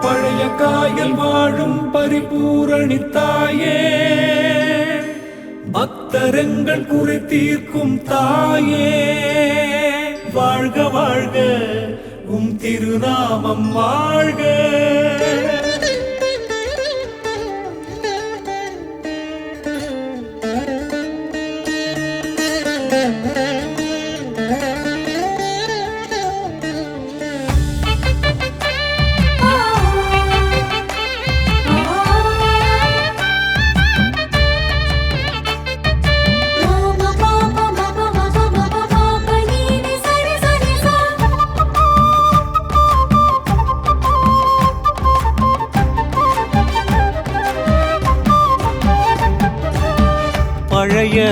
பழைய காயல் வாழும் பரிபூரணித்தாயே. பக்தரங்கள் குறை தீர்க்கும் தாயே. வாழ்க வாழ்க உம் திருநாமம் வாழ்க. பழைய காயல்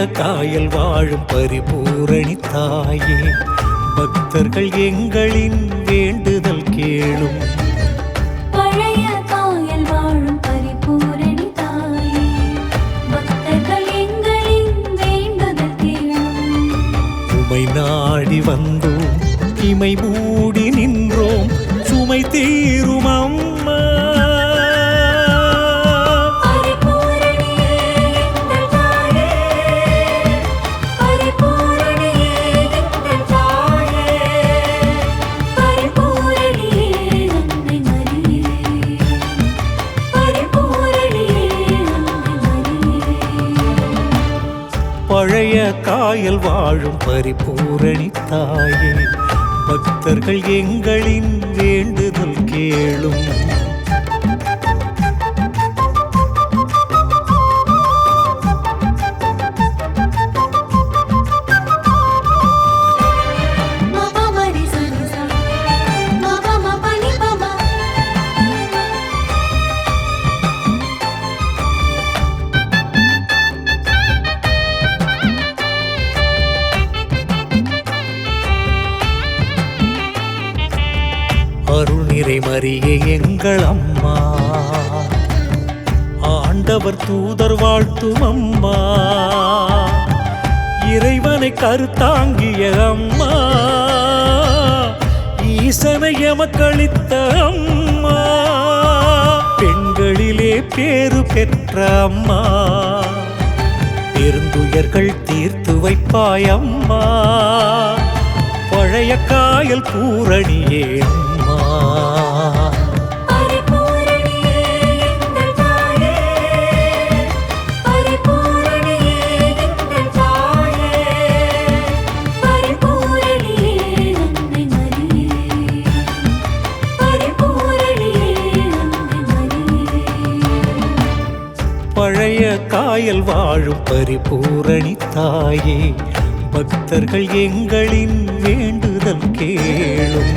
காயல் வாழும் பரிபூரணி தாயே. பக்தர்கள் எங்களின் வேண்டுதல் கேளும். நாடி வந்தோம் இமை மூடி நின்றோம். சுமை தீரும் பழைய காயல் வாழும் பரிபூரணி தாயே. பக்தர்கள் எங்களின் வேண்டுதல் கேளும். அருள்நிறை மறியே எங்கள் அம்மா. ஆண்டவர் தூதர் வாழ்த்தும் அம்மா. இறைவனை கருத்தாங்கிய அம்மா. ஈசனை எமக்களித்த அம்மா. பெண்களிலே பேறு பெற்ற அம்மா. பெருந்துயர்கள் தீர்த்து வைப்பாய் அம்மா. பழைய காயல் பூரணியே அம்மா. பழைய காயல் வாழும் பரிபூரணி தாயே பக்தர்கள் எங்களின் வேண்டுதல் கேளும்.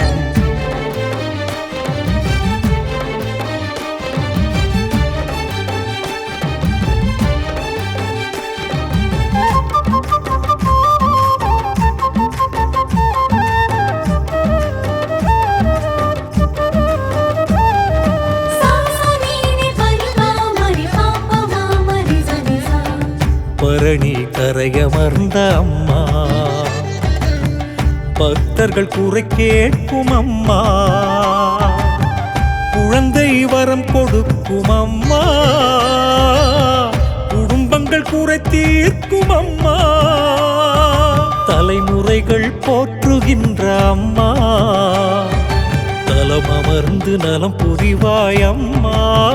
பரணி கரையமர்ந்த அம்மா. பக்தர்கள் குறை கேட்கும் அம்மா. குழந்தை வரம் கொடுக்கும் அம்மா. குடும்பங்கள் குறை தீர்க்கும் அம்மா. தலைமுறைகள் போற்றுகின்ற அம்மா. தலம் அமர்ந்து நலம் புரிவாய் அம்மா.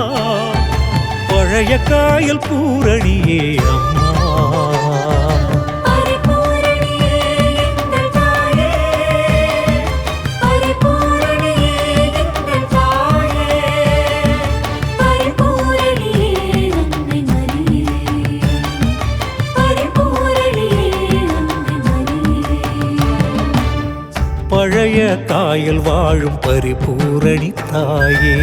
பழைய காயல் பூரணியே அம்மா. பழைய தாயில் வாழும் பரிபூரணி தாயே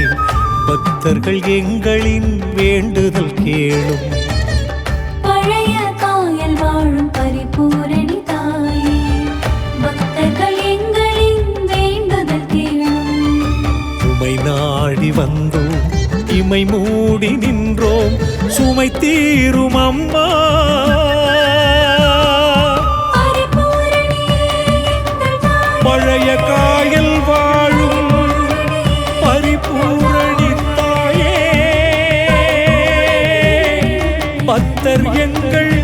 பக்தர்கள் எங்களின் வேண்டுதல் கேளும். உமை நாடி வந்தோம். இமை மூடி நின்றோம். சுமை தீரும் அம்மா. பழைய காயல் வாழும். பரிபூரணி தாயே. பத்தர் எங்கள்